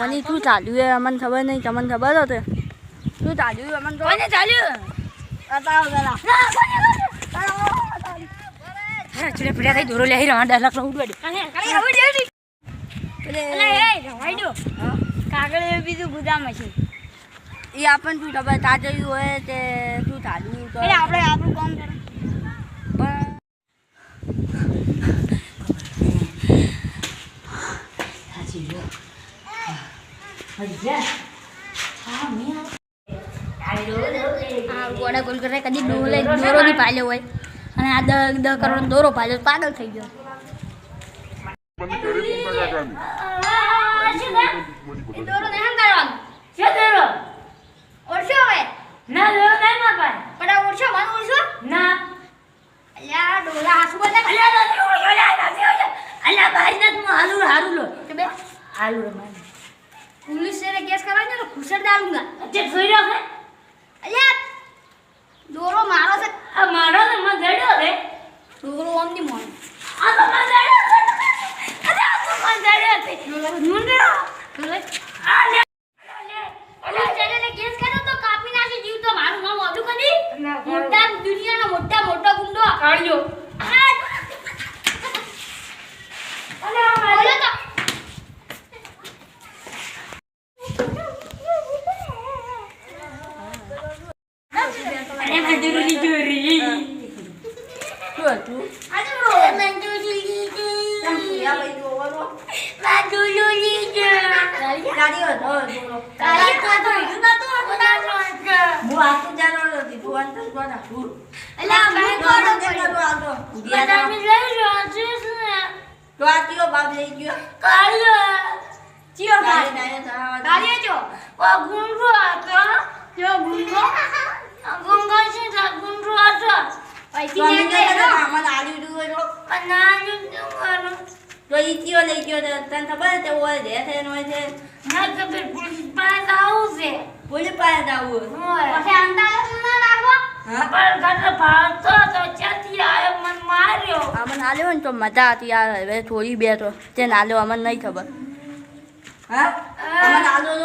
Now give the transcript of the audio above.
મને તું ચાલ્યું એ મને ખબર નહીં તમને ખબર હતું તું ચાલ્યું મને કોને ચાલ્યું ચડે પડ્યા થઈ દોરો લઈ રહ્યા દસ લાખ નો કાગળ બીજું ગુદામ છે. એ આપણને શું ખબર તાજયું હોય તે તું ચાલ્યું તો. આપણે આપણું કામ કરો. પણ ગોડા ગોલ કરે કદી ડોલે દોરો ની પાલ્યો હોય અને આ દસ દસ કરોડ દોરો પાલ્યો પાગલ થઈ ગયો બંધ કરી પૂછતા કાકાની દોરો ને હમ કરવાનું છે દોરો ઓળશો હવે ના દોરો નહીં માર પાસે પણ આ ઓળશો માન ઓળશો ના અલ્યા ડોલા હાસુ બોલે અલ્યા નથી ઓળશો લ્યા નથી ઓળશો અલ્યા ભાઈ ને તું હાલું હારું લો કે બે હાલું રે માન पुलिस से केस कराएंगे तो खुसर डालूंगा अच्छा सोई रहा है દોરો મારો છે. આ મારો ને માં જડ્યો રે દોરો ઓમની મોણ આ તો માં જડ્યો છે અરે આ તો માં જડ્યો છે. મુંડરો ભલે આ લે. અલે જડે ને કેસ કર્યો તો કાપી નાખી જીવ તો મારું નામ મોઢું કરી. મોટા દુનિયાનો મોટા મોટો ગુંડો. કાઢ્યો. બદામી લઈ જો છે તો આ કયો બાપ લઈ ગયો કાળિયો ચિયો કાળિયો જો ઓ ગુંડો હતો જો છે તો ગુંડો હતો તો અમે પૈસી તો તો. તો લઈ ગયો તને ખબર છે ઓય રે છે નો છે ના ખબર પોલીસ પાસે આવું છે પોલીસ પાસે જાવું પછી અંદાજ ના તો ત્યાંથી આયો મને માર્યો અમને આલ્યો ને તો મજા હતી યાર હવે થોડી બે તો તે નાલ્યો અમને નહીં ખબર હા અમને